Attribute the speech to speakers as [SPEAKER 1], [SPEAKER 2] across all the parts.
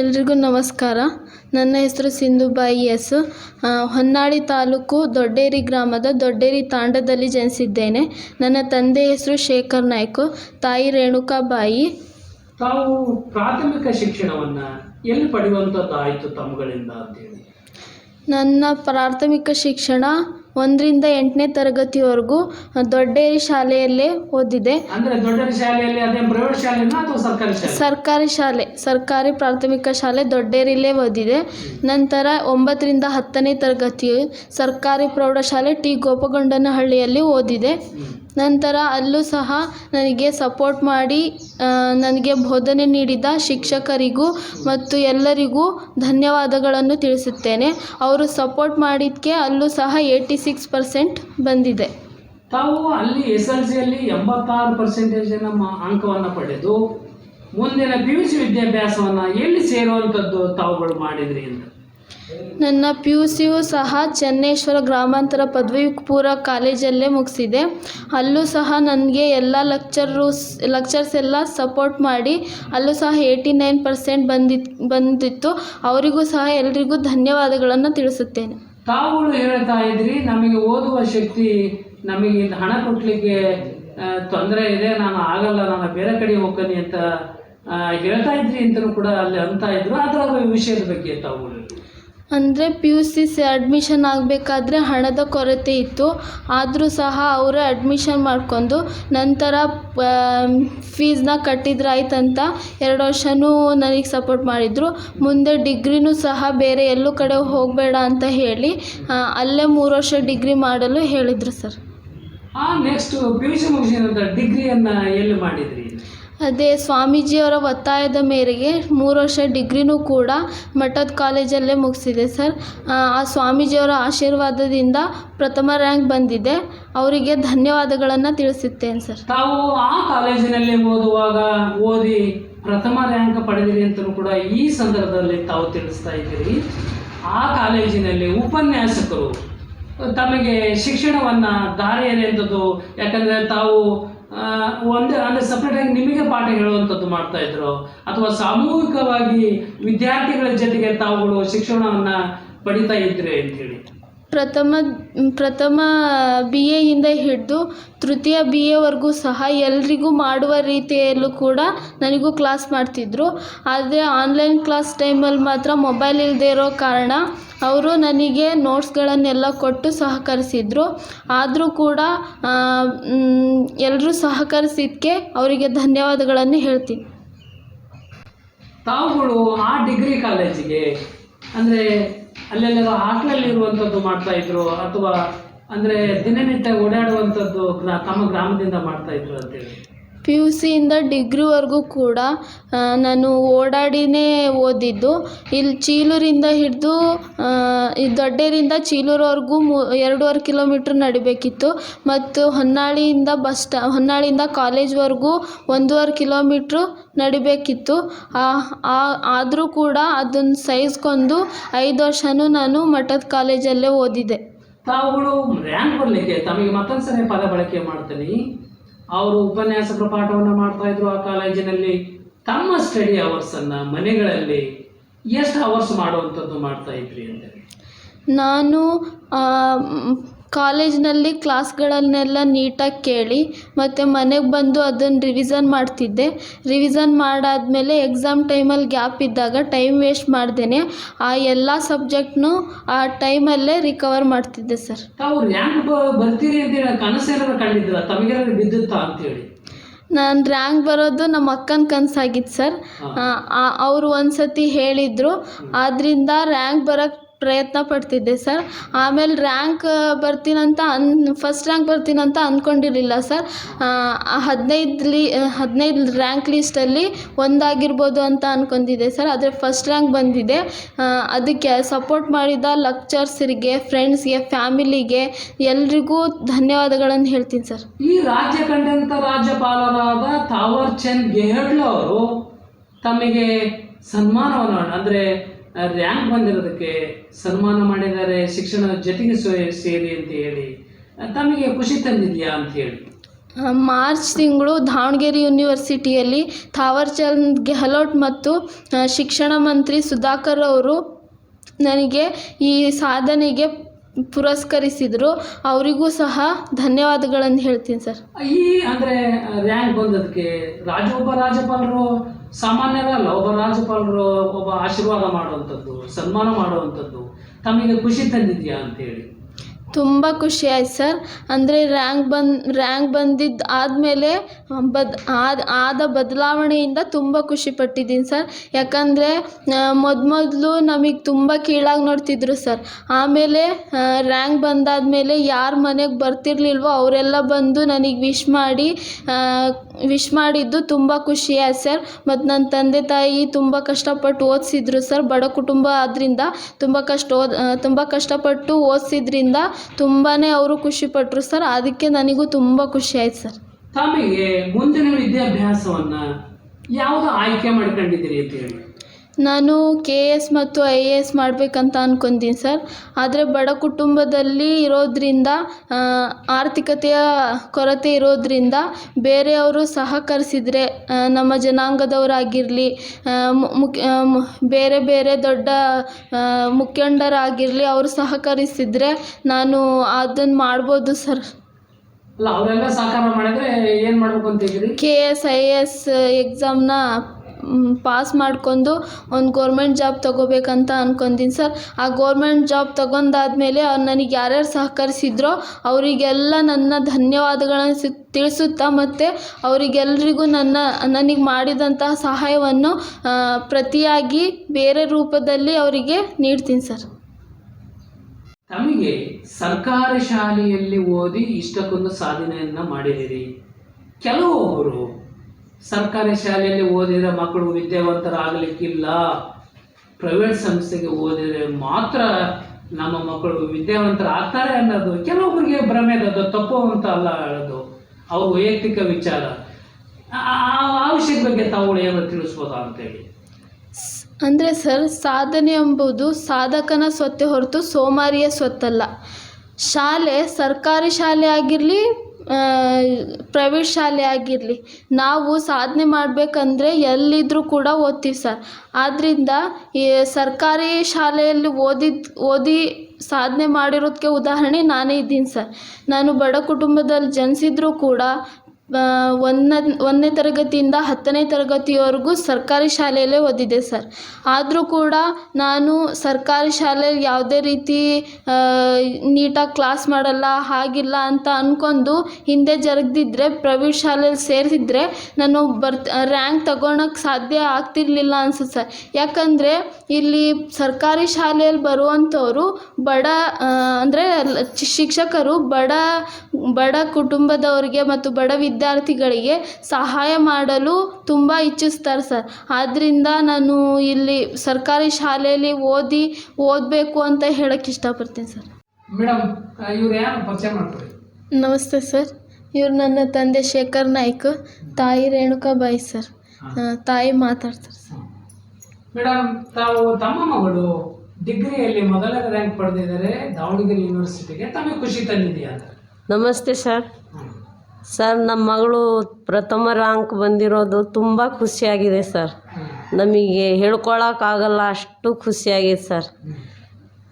[SPEAKER 1] ಎಲ್ರಿಗೂ ನಮಸ್ಕಾರ. ನನ್ನ ಹೆಸರು ಸಿಂಧುಬಾಯಿ ಎಸ್ ಹೊನ್ನಾಳಿ ತಾಲೂಕು ದೊಡ್ಡೇರಿ ಗ್ರಾಮದ ದೊಡ್ಡೇರಿ ತಾಂಡದಲ್ಲಿ ಜನಿಸಿದ್ದೇನೆ. ನನ್ನ ತಂದೆ ಹೆಸರು ಶೇಖರ್ ನಾಯ್ಕು. ತಾಯಿ ರೇಣುಕಾಬಾಯಿ
[SPEAKER 2] ತಾವು ಪ್ರಾಥಮಿಕ ಶಿಕ್ಷಣವನ್ನ ಎಲ್ಲಿ ಪಡೆಯುವಂಥದ್ದಾಯಿತು ತಮ್ಮಗಳಿಂದ ಅಂತೇಳಿ?
[SPEAKER 1] ನನ್ನ ಪ್ರಾಥಮಿಕ ಶಿಕ್ಷಣ ಒಂದರಿಂದ ಎಂಟನೇ ತರಗತಿವರೆಗೂ ದೊಡ್ಡೇರಿ ಶಾಲೆಯಲ್ಲೇ ಓದಿದೆ.
[SPEAKER 2] ಅಂದ್ರೆ ದೊಡ್ಡ ಶಾಲೆಯಲ್ಲಿ ಅದೇ ಪ್ರೈವೇಟ್ ಶಾಲೆನಾ ಅಥವಾ ಸರ್ಕಾರಿ ಶಾಲೆ?
[SPEAKER 1] ಸರ್ಕಾರಿ ಶಾಲೆ ಸರ್ಕಾರಿ ಪ್ರಾಥಮಿಕ ಶಾಲೆ ದೊಡ್ಡೇರಿಲೇ ಓದಿದೆ. ನಂತರ ಒಂಬತ್ತರಿಂದ ಹತ್ತನೇ ತರಗತಿ ಸರ್ಕಾರಿ ಪ್ರೌಢಶಾಲೆ ಟಿ ಗೋಪಗೊಂಡನಹಳ್ಳಿಯಲ್ಲಿ ಓದಿದೆ. ನಂತರ ಅಲ್ಲೂ ಸಹ ನನಗೆ ಸಪೋರ್ಟ್ ಮಾಡಿ ನನಗೆ ಬೋಧನೆ ನೀಡಿದ ಶಿಕ್ಷಕರಿಗೂ ಮತ್ತು ಎಲ್ಲರಿಗೂ ಧನ್ಯವಾದಗಳನ್ನು ತಿಳಿಸುತ್ತೇನೆ. ಅವರು ಸಪೋರ್ಟ್ ಮಾಡಿದ್ದಕ್ಕೆ ಅಲ್ಲೂ ಸಹ ಏಯ್ಟಿ ಸಿಕ್ಸ್ ಪರ್ಸೆಂಟ್ ಬಂದಿದೆ.
[SPEAKER 2] ತಾವು ಅಲ್ಲಿ ಎಸ್ ಎಲ್ ಸಿಯಲ್ಲಿ ಎಂಬತ್ತಾರು ನಮ್ಮ ಅಂಕವನ್ನ ಪಡೆದು, ಮುಂದಿನ ಪಿ ಯು ಸಿ ವಿದ್ಯಾಭ್ಯಾಸವನ್ನು ಎಲ್ಲಿ ಸೇರುವಂಥದ್ದು ತಾವುಗಳು ಮಾಡಿದ್ರಿ ಅಂತ.
[SPEAKER 1] ನನ್ನ ಪಿ ಯು ಸಿಯು ಸಹ ಚನ್ನೇಶ್ವರ ಗ್ರಾಮಾಂತರ ಪದವಿ ಪೂರ್ವ ಕಾಲೇಜಲ್ಲೇ ಮುಗಿಸಿದೆ. ಅಲ್ಲೂ ಸಹ ನನಗೆ ಎಲ್ಲ ಲೆಕ್ಚರು ಲೆಕ್ಚರ್ಸ್ ಎಲ್ಲ ಸಪೋರ್ಟ್ ಮಾಡಿ, ಅಲ್ಲೂ ಸಹ ಏಯ್ಟಿ ನೈನ್ ಪರ್ಸೆಂಟ್ ಬಂದಿತ್ತು. ಬಂದಿತ್ತು ಅವರಿಗೂ ಸಹ ಎಲ್ರಿಗೂ ಧನ್ಯವಾದಗಳನ್ನು ತಿಳಿಸುತ್ತೇನೆ.
[SPEAKER 2] ತಾವುಗಳು ಹೇಳ್ತಾ ಇದ್ರಿ, ನಮಗೆ ಓದುವ ಶಕ್ತಿ, ನಮಗೆ ಹಣ ಕೊಡ್ಲಿಕ್ಕೆ ತೊಂದರೆ ಇದೆ, ನಾನು ಆಗಲ್ಲ, ನಾನು ಬೇರೆ ಕಡೆ ಹೋಗ್ತೀನಿ ಅಂತ ಹೇಳ್ತಾ ಇದ್ರಿ ಅಂತಲೂ ಕೂಡ ಅಲ್ಲಿ ಅಂತ ಇದ್ರು. ಅದರ ವಿಷಯದ ಬಗ್ಗೆ ತಾವುಗಳು?
[SPEAKER 1] ಅಂದರೆ P U C C admission ಆಗಬೇಕಾದ್ರೆ ಹಣದ ಕೊರತೆ ಇತ್ತು. ಆದರೂ ಸಹ ಅವರೇ ಅಡ್ಮಿಷನ್ ಮಾಡ್ಕೊಂಡು ನಂತರ ಫೀಸ್ನ ಕಟ್ಟಿದ್ರಾಯ್ತಂತ ಎರಡು ವರ್ಷವೂ ನನಗೆ ಸಪೋರ್ಟ್ ಮಾಡಿದರು. ಮುಂದೆ ಡಿಗ್ರಿನೂ ಸಹ ಬೇರೆ ಎಲ್ಲೂ ಕಡೆ ಹೋಗಬೇಡ ಅಂತ ಹೇಳಿ ಅಲ್ಲೇ ಮೂರು ವರ್ಷ ಡಿಗ್ರಿ ಮಾಡಲು ಹೇಳಿದರು sir.
[SPEAKER 2] Next P U C ಮುಗಿಸಿದ ಡಿಗ್ರಿಯನ್ನ ಎಲ್ಲಿ ಮಾಡಿದ್ರಿ?
[SPEAKER 1] ಅದೇ ಸ್ವಾಮೀಜಿಯವರ ಒತ್ತಾಯದ ಮೇರೆಗೆ ಮೂರು ವರ್ಷ ಡಿಗ್ರಿನೂ ಕೂಡ ಮಠದ ಕಾಲೇಜಲ್ಲೇ ಮುಗಿಸಿದೆ ಸರ್. ಆ ಸ್ವಾಮೀಜಿಯವರ ಆಶೀರ್ವಾದದಿಂದ ಪ್ರಥಮ ರ್ಯಾಂಕ್ ಬಂದಿದೆ. ಅವರಿಗೆ ಧನ್ಯವಾದಗಳನ್ನು ತಿಳಿಸುತ್ತೇನೆ ಸರ್.
[SPEAKER 2] ತಾವು ಆ ಕಾಲೇಜಿನಲ್ಲಿ ಓದುವಾಗ ಓದಿ ಪ್ರಥಮ ರ್ಯಾಂಕ್ ಪಡೆದಿರಿ ಅಂತಲೂ ಕೂಡ ಈ ಸಂದರ್ಭದಲ್ಲಿ ತಾವು ತಿಳಿಸ್ತಾ ಇದ್ದೀರಿ. ಆ ಕಾಲೇಜಿನಲ್ಲಿ ಉಪನ್ಯಾಸಕರು ತಮಗೆ ಶಿಕ್ಷಣವನ್ನು ದಾರಿ ಎರೆಯುವಂಥದ್ದು ಯಾಕಂದರೆ ತಾವು ಒಂದೇ, ಅಂದ್ರೆ ಸಪ್ರೇಟ್ ಆಗಿ ನಿಮಗೆ ಪಾಠ ಹೇಳುವಂಥದ್ದು ಮಾಡ್ತಾ ಇದ್ರು. ಅಥವಾ ಸಾಮೂಹಿಕವಾಗಿ ವಿದ್ಯಾರ್ಥಿಗಳ ಜೊತೆಗೆ ತಾವುಗಳು ಶಿಕ್ಷಣವನ್ನ ಪಡಿತಾ ಇದ್ರೆ ಅಂತ ಹೇಳಿ.
[SPEAKER 1] ಪ್ರಥಮ ಪ್ರಥಮ ಬಿ ಎಯಿಂದ ಹಿಡಿದು ತೃತೀಯ ಬಿ ಎವರೆಗೂ ಸಹ ಎಲ್ರಿಗೂ ಮಾಡುವ ರೀತಿಯಲ್ಲೂ ಕೂಡ ನನಗೂ ಕ್ಲಾಸ್ ಮಾಡ್ತಿದ್ರು. ಆದರೆ ಆನ್ಲೈನ್ ಕ್ಲಾಸ್ ಟೈಮಲ್ಲಿ ಮಾತ್ರ ಮೊಬೈಲ್ ಇಲ್ಲದೆ ಇರೋ ಕಾರಣ ಅವರು ನನಗೆ ನೋಟ್ಸ್ಗಳನ್ನೆಲ್ಲ ಕೊಟ್ಟು ಸಹಕರಿಸಿದ್ರು. ಆದರೂ ಕೂಡ ಎಲ್ಲರೂ ಸಹಕರಿಸಿದ್ದಕ್ಕೆ ಅವರಿಗೆ ಧನ್ಯವಾದಗಳನ್ನು ಹೇಳ್ತೀನಿ.
[SPEAKER 2] ತಾವುಗಳು ಆ ಡಿಗ್ರಿ ಕಾಲೇಜಿಗೆ ಅಂದ್ರೆ ಅಲ್ಲೆಲ್ಲ ಹಾಸ್ಟೆಲ್ ಇರುವಂಥದ್ದು ಮಾಡ್ತಾ ಇದ್ರು, ಅಥವಾ ಅಂದ್ರೆ ದಿನನಿತ್ಯ ಓಡಾಡುವಂಥದ್ದು ಗ್ರಾ- ತಮ್ಮ ಗ್ರಾಮದಿಂದ ಮಾಡ್ತಾ ಇದ್ರು ಅಂತೇಳಿ.
[SPEAKER 1] ಪಿ ಯು ಸಿಯಿಂದ ಡಿಗ್ರಿವರೆಗೂ ಕೂಡ ನಾನು ಓಡಾಡಿನೇ ಓದಿದ್ದು. ಇಲ್ಲಿ ಚೀಲೂರಿಂದ ಹಿಡಿದು ಈ ದೊಡ್ಡೇರಿಂದ ಚೀಲೂರ್ವರೆಗೂ ಮೂ, ಎರಡೂವರೆ ಕಿಲೋಮೀಟ್ರ್ ನಡಿಬೇಕಿತ್ತು. ಮತ್ತು ಹೊನ್ನಾಳಿಯಿಂದ ಬಸ್ ಸ್ಟಾ, ಹೊನ್ನಾಳಿಯಿಂದ ಕಾಲೇಜ್ವರೆಗೂ ಒಂದೂವರೆ ಕಿಲೋಮೀಟ್ರು ನಡಿಬೇಕಿತ್ತು. ಆದರೂ ಕೂಡ ಅದನ್ನು ಸಹಿಸ್ಕೊಂಡು ಐದು ವರ್ಷವೂ ನಾನು ಮಠದ ಕಾಲೇಜಲ್ಲೇ ಓದಿದೆ
[SPEAKER 2] ತಾವುಗಳು ರ್ಯಾಂಕ್ ಬರಲಿಕ್ಕೆ, ತಮಗೆ ಮತ್ತೊಂದು ಪದ ಬಳಕೆ ಮಾಡ್ತೀನಿ. ಅವರು ಉಪನ್ಯಾಸಕರ ಪಾಠವನ್ನು ಮಾಡ್ತಾ ಇದ್ರು ಆ ಕಾಲೇಜಿನಲ್ಲಿ. ತಮ್ಮ ಸ್ಟಡಿ ಅವರ್ಸ್ ಅನ್ನ ಮನೆಗಳಲ್ಲಿ ಎಷ್ಟು ಅವರ್ಸ್ ಮಾಡುವಂಥದ್ದು ಮಾಡ್ತಾ ಇದ್ರಿ ಅಂತ
[SPEAKER 1] ನಾನು ಕಾಲೇಜ್ನಲ್ಲಿ ಕ್ಲಾಸ್ಗಳನ್ನೆಲ್ಲ ನೀಟಾಗಿ ಕೇಳಿ ಮತ್ತು ಮನೆಗೆ ಬಂದು ಅದನ್ನು ರಿವಿಸನ್ ಮಾಡ್ತಿದ್ದೆ. ರಿವಿಸನ್ ಮಾಡಾದಮೇಲೆ ಎಕ್ಸಾಮ್ ಟೈಮಲ್ಲಿ ಗ್ಯಾಪ್ ಇದ್ದಾಗ ಟೈಮ್ ವೇಸ್ಟ್ ಮಾಡ್ದೇ ಆ ಎಲ್ಲ ಸಬ್ಜೆಕ್ಟ್ನು ಆ ಟೈಮಲ್ಲೇ ರಿಕವರ್ ಮಾಡ್ತಿದ್ದೆ ಸರ್.
[SPEAKER 2] ತಾವು ರ್ಯಾಂಕ್ ಬರ್ತೀರಿ ಅಂತೇಳಿ ಕನಸೇನಾದ್ರು ಕಂಡಿದ್ರ ತಮಗೇನಾದ್ರು ಬಿದ್ದುತ್ತಾ ಅಂತೇಳಿ?
[SPEAKER 1] ನಾನು ರ್ಯಾಂಕ್ ಬರೋದು ನಮ್ಮ ಅಕ್ಕನ ಕನಸಾಗಿತ್ತು ಸರ್. ಅವರು ಒಂದು ಸತಿ ಹೇಳಿದರು ಆದ್ದರಿಂದ ರ್ಯಾಂಕ್ ಬರೋಕ್ಕೆ ಪ್ರಯತ್ನ ಪಡ್ತಿದ್ದೆ ಸರ್. ಆಮೇಲೆ ರ್ಯಾಂಕ್ ಬರ್ತೀನಂತ ಅನ್ ಫಸ್ಟ್ ರ್ಯಾಂಕ್ ಬರ್ತೀನಂತ ಅಂದ್ಕೊಂಡಿರಲಿಲ್ಲ ಸರ್. ಹದಿನೈದು ಲೀ ಹದಿನೈದು ರ್ಯಾಂಕ್ ಲೀಸ್ಟಲ್ಲಿ ಒಂದಾಗಿರ್ಬೋದು ಅಂತ ಅಂದ್ಕೊಂಡಿದ್ದೆ ಸರ್. ಆದರೆ ಫಸ್ಟ್ ರ್ಯಾಂಕ್ ಬಂದಿದೆ. ಅದಕ್ಕೆ ಸಪೋರ್ಟ್ ಮಾಡಿದ ಲೆಕ್ಚರ್ಸರಿಗೆ ಫ್ರೆಂಡ್ಸ್ಗೆ ಫ್ಯಾಮಿಲಿಗೆ ಎಲ್ರಿಗೂ ಧನ್ಯವಾದಗಳನ್ನು ಹೇಳ್ತೀನಿ ಸರ್.
[SPEAKER 2] ಈ ರಾಜ್ಯ ಕಂಡಂತ ರಾಜ್ಯಪಾಲರಾದ ತಾವರ್ ಚಂದ್ ಗೆಹ್ಲೋ ಅವರು ತಮಗೆ ಸನ್ಮಾನವನ್ನು, ಅಂದ್ರೆ ರ್ಯಾಂಕ್ ಬಂದಿರೋದಕ್ಕೆ ಸನ್ಮಾನ ಮಾಡಿದ್ದಾರೆ ಶಿಕ್ಷಣದ ಜೊತೆಗೆ ಸೇರಿ ಅಂತ ಹೇಳಿ. ತಮಗೆ ಖುಷಿ ತಂದಿದ್ಯಾ ಅಂತ ಹೇಳಿ.
[SPEAKER 1] ಮಾರ್ಚ್ ತಿಂಗಳು ದಾವಣಗೆರೆ ಯೂನಿವರ್ಸಿಟಿಯಲ್ಲಿ ಥಾವರ್ಚಂದ್ ಗೆಹ್ಲೋಟ್ ಮತ್ತು ಶಿಕ್ಷಣ ಮಂತ್ರಿ ಸುಧಾಕರ್ ಅವರು ನನಗೆ ಈ ಸಾಧನೆಗೆ ಪುರಸ್ಕರಿಸಿದರು. ಅವರಿಗೂ ಸಹ ಧನ್ಯವಾದಗಳನ್ನು ಹೇಳ್ತೀನಿ ಸರ್.
[SPEAKER 2] ಈ ಅಂದ್ರೆ ರ್ಯಾಂಕ್ ಬಂದದಕ್ಕೆ ರಾಜ, ಒಬ್ಬ ರಾಜ್ಯಪಾಲರು, ಸಾಮಾನ್ಯರಲ್ಲ, ಒಬ್ಬ ರಾಜ್ಯಪಾಲರು ಒಬ್ಬ ಆಶೀರ್ವಾದ ಮಾಡುವಂಥದ್ದು, ಸನ್ಮಾನ ಮಾಡುವಂಥದ್ದು. ತಮಗೆ ಖುಷಿ ತಂದಿದ್ಯಾ ಅಂತೇಳಿ?
[SPEAKER 1] ತುಂಬ ಖುಷಿ ಆಯ್ತು ಸರ್. ಅಂದರೆ ರ್ಯಾಂಕ್ ಬಂದು ರ್ಯಾಂಕ್ ಬಂದಿದ್ದು ಆದಮೇಲೆ ಬದ್, ಆದ ಆದ ಬದಲಾವಣೆಯಿಂದ ತುಂಬ ಖುಷಿ ಪಟ್ಟಿದ್ದೀನಿ ಸರ್. ಯಾಕಂದರೆ ಮೊದಲು ನಮಗೆ ತುಂಬ ಕೀಳಾಗಿ ನೋಡ್ತಿದ್ರು ಸರ್. ಆಮೇಲೆ ರ್ಯಾಂಕ್ ಬಂದಾದಮೇಲೆ ಯಾರು ಮನೆಗೆ ಬರ್ತಿರ್ಲಿಲ್ವೋ ಅವರೆಲ್ಲ ಬಂದು ನನಗೆ ವಿಶ್ ಮಾಡಿ ವಿಶ್ ಮಾಡಿದ್ದು ತುಂಬ ಖುಷಿ ಆಯ್ತು ಸರ್ ಮತ್ತು ನನ್ನ ತಂದೆ ತಾಯಿ ತುಂಬ ಕಷ್ಟಪಟ್ಟು ಓದಿಸಿದ್ರು ಸರ್ ಬಡ ಕುಟುಂಬ ಆದ್ದರಿಂದ ತುಂಬ ಕಷ್ಟ ಓದ್ ತುಂಬ ಕಷ್ಟಪಟ್ಟು ಓದಿಸಿದ್ರಿಂದ ತುಂಬಾ ಅವರು ಖುಷಿಪಟ್ಟರು ಸರ್ ಅದಕ್ಕೆ ನನಗೂ ತುಂಬ ಖುಷಿ ಆಯ್ತು ಸರ್
[SPEAKER 2] ತಮಗೆ ಮುಂದಿನ ವಿದ್ಯಾಭ್ಯಾಸವನ್ನ ಯಾವುದು ಆಯ್ಕೆ ಮಾಡ್ಕೊಂಡಿದ್ದೀರಿ ಅಂತ ಹೇಳಿ.
[SPEAKER 1] ನಾನು ಕೆ ಎಸ್ ಮತ್ತು ಐ ಎ ಎಸ್ ಮಾಡಬೇಕಂತ ಅನ್ಕೊಂತೀನಿ ಸರ್. ಆದರೆ ಬಡ ಕುಟುಂಬದಲ್ಲಿ ಇರೋದರಿಂದ ಆರ್ಥಿಕತೆಯ ಕೊರತೆ ಇರೋದರಿಂದ ಬೇರೆಯವರು ಸಹಕರಿಸಿದರೆ ನಮ್ಮ ಜನಾಂಗದವರಾಗಿರಲಿ ಮುಖ್ಯ ಬೇರೆ ಬೇರೆ ದೊಡ್ಡ ಮುಖಂಡರಾಗಿರಲಿ ಅವರು ಸಹಕರಿಸಿದರೆ ನಾನು ಅದನ್ನು ಮಾಡ್ಬೋದು ಸರ್.
[SPEAKER 2] ಅಲ್ಲ ಅವರೆಲ್ಲ ಸಹಕಾರ ಮಾಡಿದ್ರೆ ಏನ್ ಮಾಡ್ಬೇಕು ಅಂತ ಹೇಳಿದ್ರಿ?
[SPEAKER 1] K S I A S ಎಕ್ಸಾಮ್ನ pass ಮಾಡ್ಕೊಂಡು ಒಂದು ಗೌರ್ಮೆಂಟ್ ಜಾಬ್ ತೊಗೋಬೇಕಂತ ಅನ್ಕೊಂಡಿನಿ ಸರ್. ಆ ಗೌರ್ಮೆಂಟ್ ಜಾಬ್ ತೊಗೊಂಡಾದ್ಮೇಲೆ ನನಗೆ ಯಾರ್ಯಾರು ಸಹಕರಿಸಿದ್ರೋ ಅವರಿಗೆಲ್ಲ ನನ್ನ ಧನ್ಯವಾದಗಳನ್ನು ಸಿ, ತಿಳಿಸುತ್ತಾ ಮತ್ತು ಅವರಿಗೆಲ್ರಿಗೂ ನನ್ನ, ನನಗೆ ಮಾಡಿದಂತಹ ಸಹಾಯವನ್ನು ಪ್ರತಿಯಾಗಿ ಬೇರೆ ರೂಪದಲ್ಲಿ ಅವರಿಗೆ ನೀಡ್ತೀನಿ ಸರ್.
[SPEAKER 2] ತಮಗೆ ಸರ್ಕಾರಿ ಶಾಲೆಯಲ್ಲಿ ಓದಿ ಇಷ್ಟಕ್ಕೊಂದು ಸಾಧನೆಯನ್ನು ಮಾಡಿದಿರಿ ಕೆಲವೊಬ್ಬರು ಸರ್ಕಾರಿ ಶಾಲೆಯಲ್ಲಿ ಓದಿದರೆ ಮಕ್ಕಳು ವಿದ್ಯಾವಂತರಾಗಲಿಕ್ಕಿಲ್ಲ ಪ್ರೈವೇಟ್ ಸಂಸ್ಥೆಗೆ ಓದಿದರೆ ಮಾತ್ರ ನಮ್ಮ ಮಕ್ಕಳು ವಿದ್ಯಾವಂತರಾಗ್ತಾರೆ ಅನ್ನೋದು ಕೆಲವೊಬ್ಬರಿಗೆ ಭ್ರಮೆ ಅದು ತಪ್ಪು ಅಂತ ಅಲ್ಲ ಹೇಳೋದು. ಅವ್ರ ವೈಯಕ್ತಿಕ ವಿಚಾರ. ಆ- ವಿಷಯದ ಬಗ್ಗೆ ತಾವು ಏನಾದ್ರು ತಿಳಿಸ್ಬೋದಾ ಅಂತೇಳಿ?
[SPEAKER 1] ಅಂದರೆ ಸರ್, ಸಾಧನೆ ಎಂಬುದು ಸಾಧಕನ ಸ್ವತ್ತೇ ಹೊರತು ಸೋಮಾರಿಯ ಸ್ವತ್ತಲ್ಲ. ಶಾಲೆ ಸರ್ಕಾರಿ ಶಾಲೆ ಆಗಿರಲಿ ಪ್ರೈವೇಟ್ ಶಾಲೆ ಆಗಿರಲಿ, ನಾವು ಸಾಧನೆ ಮಾಡಬೇಕಂದ್ರೆ ಎಲ್ಲಿದ್ದರೂ ಕೂಡ ಓದ್ತೀವಿ ಸರ್. ಆದ್ದರಿಂದ ಈ ಸರ್ಕಾರಿ ಶಾಲೆಯಲ್ಲಿ ಓದಿದ, ಓದಿ ಸಾಧನೆ ಮಾಡಿರೋದಕ್ಕೆ ಉದಾಹರಣೆ ನಾನೇ ಇದ್ದೀನಿ ಸರ್. ನಾನು ಬಡ ಕುಟುಂಬದಲ್ಲಿ ಜನಿಸಿದ್ರೂ ಕೂಡ ಒಂದನೇ ಒಂದನೇ ತರಗತಿಯಿಂದ ಹತ್ತನೇ ತರಗತಿವರೆಗೂ ಸರ್ಕಾರಿ ಶಾಲೆಯಲ್ಲೇ ಓದಿದೆ ಸರ್. ಆದರೂ ಕೂಡ ನಾನು ಸರ್ಕಾರಿ ಶಾಲೆಯಲ್ಲಿ ಯಾವುದೇ ರೀತಿ ನೀಟಾಗಿ ಕ್ಲಾಸ್ ಮಾಡಲ್ಲ, ಹಾಗಿಲ್ಲ ಅಂತ ಅಂದ್ಕೊಂಡು ಹಿಂದೆ ಜರುಗ್ದಿದ್ರೆ, ಪ್ರೈವೇಟ್ ಶಾಲೆಯಲ್ಲಿ ಸೇರಿಸಿದ್ರೆ ನಾನು ಬರ್ತ್ ರ್ಯಾಂಕ್ ತಗೊಳಕ್ಕೆ ಸಾಧ್ಯ ಆಗ್ತಿರಲಿಲ್ಲ ಅನ್ಸುತ್ತೆ ಸರ್. ಯಾಕಂದರೆ ಇಲ್ಲಿ ಸರ್ಕಾರಿ ಶಾಲೆಯಲ್ಲಿ ಬರುವಂಥವರು ಬಡ ಅಂದರೆ ಶಿಕ್ಷಕರು ಬಡ ಬಡ ಕುಟುಂಬದವರಿಗೆ ಮತ್ತು ಬಡ ವಿದ್ಯಾರ್ಥಿಗಳಿಗೆ ಸಹಾಯ ಮಾಡಲು ತುಂಬ ಇಚ್ಛಿಸ್ತಾರೆ ಸರ್. ಆದ್ದರಿಂದ ನಾನು ಇಲ್ಲಿ ಸರ್ಕಾರಿ ಶಾಲೆಯಲ್ಲಿ ಓದಿ ಓದಬೇಕು ಅಂತ ಹೇಳಕ್ಕೆ ಇಷ್ಟಪಡ್ತೀನಿ ಸರ್.
[SPEAKER 2] ಮೇಡಮ್ ಇವ್ರು ಯಾರು ಪರಿಚಯ ಮಾಡ್ತಾರೆ
[SPEAKER 1] ನಮಸ್ತೆ ಸರ್. ಇವ್ರು ನನ್ನ ತಂದೆ ಶೇಖರ್ ನಾಯ್ಕ ತಾಯಿ ರೇಣುಕಾ ರೇಣುಕಾಬಾಯಿ ಸರ್. ತಾಯಿ ಮಾತಾಡ್ತಾರೆ ಸರ್.
[SPEAKER 2] ಮೇಡಮ್ ತಾವು ತಮ್ಮ ಮಗಳು ಡಿಗ್ರಿಯಲ್ಲಿ ಮೊದಲನೇ ರ್ಯಾಂಕ್ ಪಡೆದಿದ್ದಾರೆ ದಾವಣಗೆರೆ ಯೂನಿವರ್ಸಿಟಿಗೆ ತಮಗೆ ಖುಷಿ ತಂದಿದೆಯಾ ಅಂತ?
[SPEAKER 3] ನಮಸ್ತೆ ಸರ್. ಸರ್, ನಮ್ಮ ಮಗಳು ಪ್ರಥಮ ರ್ಯಾಂಕ್ ಬಂದಿರೋದು ತುಂಬ ಖುಷಿಯಾಗಿದೆ ಸರ್. ನಮಗೆ ಹೇಳ್ಕೊಳಕ್ಕಾಗಲ್ಲ, ಅಷ್ಟು ಖುಷಿಯಾಗಿದೆ ಸರ್.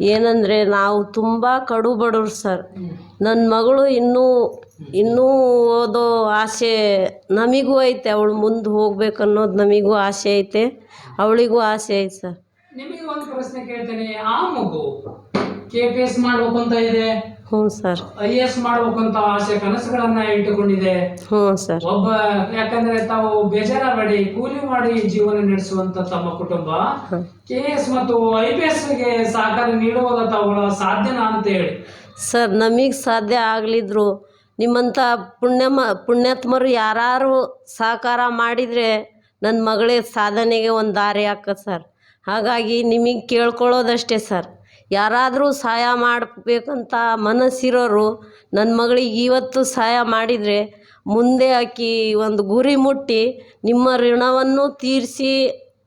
[SPEAKER 3] ಏನಂದರೆ ನಾವು ತುಂಬ ಕಡು ಬಡವ್ರು ಸರ್. ನನ್ನ ಮಗಳು ಇನ್ನೂ ಇನ್ನೂ ಓದೋ ಆಸೆ ನಮಗೂ ಐತೆ, ಅವಳು ಮುಂದೆ ಹೋಗ್ಬೇಕು ಅನ್ನೋದು ನಮಗೂ ಆಸೆ ಐತೆ, ಅವಳಿಗೂ ಆಸೆ ಐತೆ ಸರ್.
[SPEAKER 2] ನಿಮಗೆ ಒಂದು ಪ್ರಶ್ನೆ ಕೇಳ್ತೇನೆ, ಆ ಮಗು ಕೆ ಪಿ ಎಸ್ ಮಾಡ್ಬೇಕು ಅಂತ ಇದೆ.
[SPEAKER 3] ಹ್ಞೂ ಸರ್.
[SPEAKER 2] ಐ ಎಸ್ ಮಾಡ್ಬೇಕಂತ ಆಸೆ ಕನಸುಗಳನ್ನ ಇಟ್ಟುಕೊಂಡಿದೆ.
[SPEAKER 3] ಹ್ಞೂ ಸರ್.
[SPEAKER 2] ಒಬ್ಬ ಯಾಕಂದ್ರೆ ತಾವು ಬೇಜಾರಾಗಬೇಡಿ ಕೂಲಿ ಮಾಡಿ ಜೀವನ ನಡೆಸುವಂತ ತಮ್ಮ ಕುಟುಂಬ. ಕೆ ಎಸ್ ಮತ್ತು ಐ ಪಿ ಎಸ್ಗೆ ಸಹಕಾರ ನೀಡುವಾಗ ತಾವುಗಳ ಸಾಧ್ಯನಾ ಅಂತ ಹೇಳಿ.
[SPEAKER 3] ಸರ್ ನಮಗೆ ಸಾಧ್ಯ ಆಗಲಿದ್ರು. ನಿಮ್ಮಂಥ ಪುಣ್ಯ ಪುಣ್ಯಾತ್ಮರು ಯಾರು ಸಹಕಾರ ಮಾಡಿದರೆ ನನ್ನ ಮಗಳ ಸಾಧನೆಗೆ ಒಂದು ದಾರಿ ಹಾಕ ಸರ್. ಹಾಗಾಗಿ ನಿಮಗೆ ಕೇಳ್ಕೊಳ್ಳೋದಷ್ಟೇ ಸರ್. ಯಾರಾದರೂ ಸಹಾಯ ಮಾಡಬೇಕಂತ ಮನಸ್ಸಿರೋರು ನನ್ನ ಮಗಳಿಗೆ ಇವತ್ತು ಸಹಾಯ ಮಾಡಿದರೆ ಮುಂದೆ ಆಕಿ ಒಂದು ಗುರಿ ಮುಟ್ಟಿ ನಿಮ್ಮ ಋಣವನ್ನು ತೀರಿಸಿ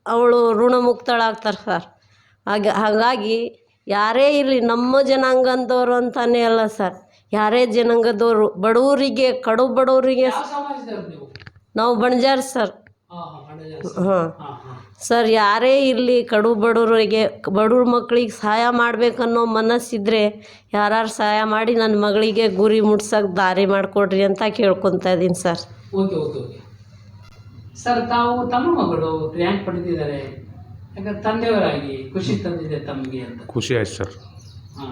[SPEAKER 3] ಅವಳು ಋಣಮುಕ್ತಳಾಗ್ತಾರೆ ಸರ್. ಹಾಗೆ ಹಾಗಾಗಿ ಯಾರೇ ಇರಲಿ ನಮ್ಮ ಜನಾಂಗದವರು ಅಂತಾನೆ ಅಲ್ಲ ಸರ್. ಯಾರೇ ಜನಾಂಗದವರು ಬಡವರಿಗೆ ಕಡು ಬಡವರಿಗೆ
[SPEAKER 2] ನಾವು?
[SPEAKER 3] ಬಣಜಾರ್ ಸರ್.
[SPEAKER 2] ಹಾ.
[SPEAKER 3] ಸರ್ ಯಾರೇ ಇರಲಿ ಕಡು ಬಡವರಿಗೆ ಬಡವ್ರ ಮಕ್ಳಿಗೆ ಸಹಾಯ ಮಾಡಬೇಕನ್ನೋ ಮನಸ್ಸಿದ್ರೆ ಯಾರು ಸಹಾಯ ಮಾಡಿ ನನ್ನ ಮಗಳಿಗೆ ಗುರಿ ಮುಟ್ಸೋಕೆ ದಾರಿ ಮಾಡಿಕೊಡ್ರಿ ಅಂತ ಕೇಳ್ಕೊತಾ ಇದ್ದೀನಿ sir.
[SPEAKER 2] Okay okay okay. Sir ತಾವು ತಮ್ಮ ಮಗಳು ರ್ಯಾಂಕ್ ಪಡೆದಿದ್ದಾರೆ. ಯಾಕಂದ್ರೆ ತಂದೆಯವರಾಗಿ ಖುಷಿ ತಂದಿದೆ ತಮಗೆ ಅಂತ.
[SPEAKER 4] ಖುಷಿ ಆಯ್ತು ಸರ್.
[SPEAKER 2] ಹಾ.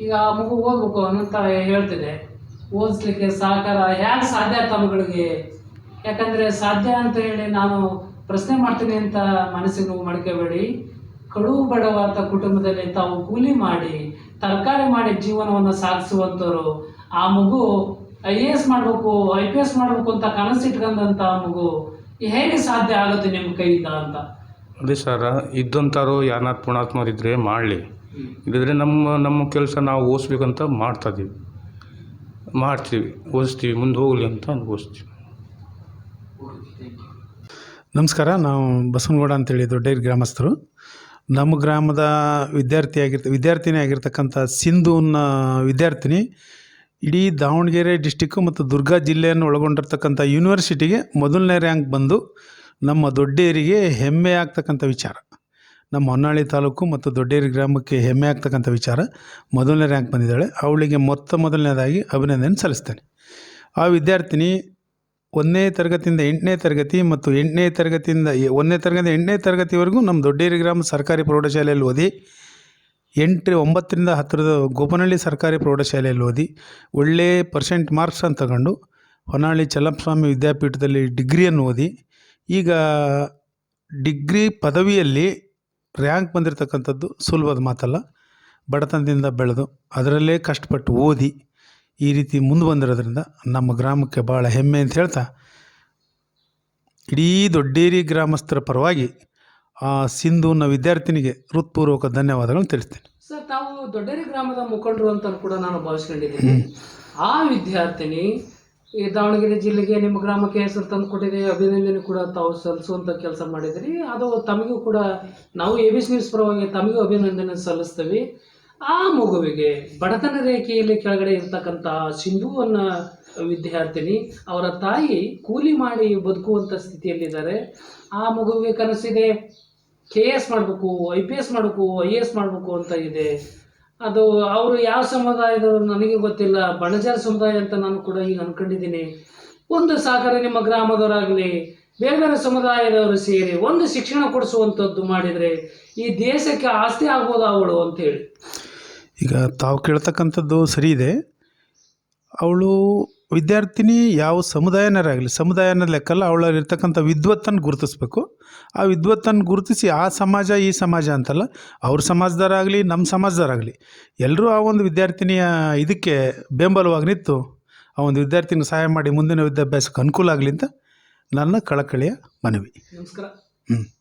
[SPEAKER 2] ಈಗ ಆ ಮಗು ಓದ್ಬೇಕು ಅನ್ನಂತ ಹೇಳ್ತಿದೆ. ಓದಿಸ್ಲಿಕ್ಕೆ ಸಹಕಾರ ಹೇಗೆ ಸಾಧ್ಯ ತಮ್ಮಗಳಿಗೆ ಯಾಕಂದ್ರೆ ಸಾಧ್ಯ ಅಂತ ಹೇಳಿ ನಾನು ಪ್ರಶ್ನೆ ಮಾಡ್ತೀನಿ ಅಂತ ಮನಸ್ಸಿಗೆ ನೋವು ಮಾಡ್ಕೋಬೇಡಿ. ಕಡು ಬಡವಾದ ಕುಟುಂಬದಲ್ಲಿ ತಾವು ಕೂಲಿ ಮಾಡಿ, ತರಕಾರಿ ಮಾಡಿ ಜೀವನವನ್ನು ಸಾಗಿಸುವಂಥವ್ರು, ಆ ಮಗು ಐ ಎ ಎಸ್ ಮಾಡಬೇಕು, ಐ ಪಿ ಎಸ್ ಮಾಡಬೇಕು ಅಂತ ಕನಸಿಟ್ಕೊಂಡಂತ ಇಟ್ಕೊಂಡಂಥ ಮಗು ಹೇಗೆ ಸಾಧ್ಯ ಆಗುತ್ತೆ ನಿಮ್ಮ ಕೈಯಿಂದ ಅಂತ?
[SPEAKER 4] ಅದೇ ಸರ್, ಇದ್ದಂಥವ್ರು ಯಾರ ಪುಣಾತ್ಮರು ಇದ್ದರೆ ಮಾಡಲಿ ನಮ್ಮ ನಮ್ಮ ಕೆಲಸ ನಾವು ಓದಿಸ್ಬೇಕಂತ ಮಾಡ್ತಾಯಿದ್ದೀವಿ ಮಾಡ್ತೀವಿ, ಓದಿಸ್ತೀವಿ, ಮುಂದೆ ಹೋಗಲಿ ಅಂತ ಓದಿಸ್ತೀವಿ
[SPEAKER 5] ನಮಸ್ಕಾರ, ನಾವು ಬಸವನಗೌಡ ಅಂತೇಳಿ ದೊಡ್ಡೇರಿ ಗ್ರಾಮಸ್ಥರು. ನಮ್ಮ ಗ್ರಾಮದ ವಿದ್ಯಾರ್ಥಿ ಆಗಿರ್ತ ವಿದ್ಯಾರ್ಥಿನಿ ಆಗಿರ್ತಕ್ಕಂಥ ಸಿಂಧು ವಿದ್ಯಾರ್ಥಿನಿ ಇಡೀ ದಾವಣಗೆರೆ ಡಿಸ್ಟಿಕ್ಕು ಮತ್ತು ದುರ್ಗಾ ಜಿಲ್ಲೆಯನ್ನು ಒಳಗೊಂಡಿರ್ತಕ್ಕಂಥ ಯೂನಿವರ್ಸಿಟಿಗೆ ಮೊದಲನೇ ರ್ಯಾಂಕ್ ಬಂದು ನಮ್ಮ ದೊಡ್ಡೇರಿಗೆ ಹೆಮ್ಮೆ ಆಗ್ತಕ್ಕಂಥ ವಿಚಾರ. ನಮ್ಮ ಹೊನ್ನಾಳಿ ತಾಲೂಕು ಮತ್ತು ದೊಡ್ಡೇರಿ ಗ್ರಾಮಕ್ಕೆ ಹೆಮ್ಮೆ ಆಗ್ತಕ್ಕಂಥ ವಿಚಾರ ಮೊದಲನೇ ರ್ಯಾಂಕ್ ಬಂದಿದ್ದಾಳೆ. ಅವಳಿಗೆ ಮೊತ್ತ ಮೊದಲನೇದಾಗಿ ಅಭಿನಂದನೆ ಸಲ್ಲಿಸ್ತೇನೆ. ಆ ವಿದ್ಯಾರ್ಥಿನಿ ಒಂದನೇ ತರಗತಿಯಿಂದ ಎಂಟನೇ ತರಗತಿ ಮತ್ತು ಎಂಟನೇ ತರಗತಿಯಿಂದ ಒಂದನೇ ತರಗತಿ ಎಂಟನೇ ತರಗತಿವರೆಗೂ ನಮ್ಮ ದೊಡ್ಡೇರಿ ಗ್ರಾಮ ಸರ್ಕಾರಿ ಪ್ರೌಢಶಾಲೆಯಲ್ಲಿ ಓದಿ, ಎಂಟು, ಒಂಬತ್ತರಿಂದ ಹತ್ತಿರದ ಗೋಪನಹಳ್ಳಿ ಸರ್ಕಾರಿ ಪ್ರೌಢಶಾಲೆಯಲ್ಲಿ ಓದಿ, ಒಳ್ಳೆ ಪರ್ಸೆಂಟ್ ಮಾರ್ಕ್ಸ್ ಅಂತ ತಗೊಂಡು ಹೊನ್ನಾಳಿ ಚಲ್ಲಪ್ಪಸ್ವಾಮಿ ವಿದ್ಯಾಪೀಠದಲ್ಲಿ ಡಿಗ್ರಿಯನ್ನು ಓದಿ, ಈಗ ಡಿಗ್ರಿ ಪದವಿಯಲ್ಲಿ ರ್ಯಾಂಕ್ ಬಂದಿರತಕ್ಕಂಥದ್ದು ಸುಲಭದ ಮಾತಲ್ಲ, ಬಡತನದಿಂದ ಬೆಳೆದು ಅದರಲ್ಲೇ ಕಷ್ಟಪಟ್ಟು ಓದಿ. ಈ ರೀತಿ ಮುಂದೆ ಬಂದಿರೋದ್ರಿಂದ ನಮ್ಮ ಗ್ರಾಮಕ್ಕೆ ಭಾಳ ಹೆಮ್ಮೆ ಅಂತ ಹೇಳ್ತಾ ಇಡೀ ದೊಡ್ಡೇರಿ ಗ್ರಾಮಸ್ಥರ ಪರವಾಗಿ ಆ ಸಿಂಧು ಅನ್ನೋ ವಿದ್ಯಾರ್ಥಿನಿಗೆ ಹೃತ್ಪೂರ್ವಕ ಧನ್ಯವಾದಗಳನ್ನು ತಿಳಿಸ್ತೇನೆ.
[SPEAKER 2] ಸರ್ ತಾವು ದೊಡ್ಡೇರಿ ಗ್ರಾಮದ ಮುಖಂಡರು ಅಂತ ಕೂಡ ನಾನು ಭಾವಿಸ್ಕೊಂಡಿದ್ದೀನಿ. ಆ ವಿದ್ಯಾರ್ಥಿನಿ ಈ ದಾವಣಗೆರೆ ಜಿಲ್ಲೆಗೆ ನಿಮ್ಮ ಗ್ರಾಮಕ್ಕೆ ಹೆಸರು ತಂದು ಕೊಟ್ಟಿದೆ ಅಭಿನಂದನೆ ಕೂಡ ತಾವು ಸಲ್ಲಿಸುವಂಥ ಕೆಲಸ ಮಾಡಿದ್ರಿ. ಅದು ತಮಗೂ ಕೂಡ ನಾವು ಎ ಬಿ ಸಿ ನ್ಯೂಸ್ ಪರವಾಗಿ ತಮಗೂ ಅಭಿನಂದನೆ ಸಲ್ಲಿಸ್ತೀವಿ. ಆ ಮಗುವಿಗೆ ಬಡತನ ರೇಖೆಯಲ್ಲಿ ಕೆಳಗಡೆ ಇರ್ತಕ್ಕಂಥ ಸಿಂಧುವನ್ನ ವಿದ್ಯಾರ್ಥಿನಿ, ಅವರ ತಾಯಿ ಕೂಲಿ ಮಾಡಿ ಬದುಕುವಂಥ ಸ್ಥಿತಿಯಲ್ಲಿದ್ದಾರೆ. ಆ ಮಗುವಿಗೆ ಕನಸಿದೆ. ಕೆ ಎಸ್ ಮಾಡಬೇಕು ಐ ಪಿ ಎಸ್ ಮಾಡಬೇಕು ಐ ಎಸ್ ಮಾಡಬೇಕು ಅಂತ ಇದೆ. ಅದು ಅವರು ಯಾವ ಸಮುದಾಯದವರು ನನಗೆ ಗೊತ್ತಿಲ್ಲ. ಬಣಜಾರ ಸಮುದಾಯ ಅಂತ ನಾನು ಕೂಡ ಈಗ ಅನ್ಕೊಂಡಿದ್ದೀನಿ. ಒಂದು ಸಾಗರ ನಿಮ್ಮ ಗ್ರಾಮದವರಾಗಲಿ, ಬೇರೆ ಬೇರೆ ಸಮುದಾಯದವರು ಸೇರಿ ಒಂದು ಶಿಕ್ಷಣ ಕೊಡಿಸುವಂಥದ್ದು ಮಾಡಿದರೆ ಈ ದೇಶಕ್ಕೆ ಆಸ್ತಿ ಆಗ್ಬೋದು ಅವಳು ಅಂತೇಳಿ
[SPEAKER 5] ಈಗ ತಾವು ಕೇಳ್ತಕ್ಕಂಥದ್ದು ಸರಿ ಇದೆ. ಅವಳು ವಿದ್ಯಾರ್ಥಿನಿ ಯಾವ ಸಮುದಾಯನರಾಗಲಿ ಸಮುದಾಯನ ಲೆಕ್ಕಲ್ಲ ಅವಳಲ್ಲಿರ್ತಕ್ಕಂಥ ವಿದ್ವತ್ತನ್ನು ಗುರುತಿಸ್ಬೇಕು. ಆ ವಿದ್ವತ್ತನ್ನು ಗುರುತಿಸಿ ಆ ಸಮಾಜ ಈ ಸಮಾಜ ಅಂತಲ್ಲ ಅವ್ರ ಸಮಾಜದವರಾಗಲಿ ನಮ್ಮ ಸಮಾಜದವರಾಗಲಿ ಎಲ್ಲರೂ ಆ ಒಂದು ವಿದ್ಯಾರ್ಥಿನಿಯ ಇದಕ್ಕೆ ಬೆಂಬಲವಾಗಿ ನಿಂತು ಆ ಒಂದು ವಿದ್ಯಾರ್ಥಿನಿಗೆ ಸಹಾಯ ಮಾಡಿ ಮುಂದಿನ ವಿದ್ಯಾಭ್ಯಾಸಕ್ಕೆ ಅನುಕೂಲ ಆಗಲಿ ಅಂತ ನನ್ನ ಕಳಕಳಿಯ ಮನವಿ.
[SPEAKER 2] ನಮಸ್ಕಾರ.
[SPEAKER 5] ಹ್ಞೂ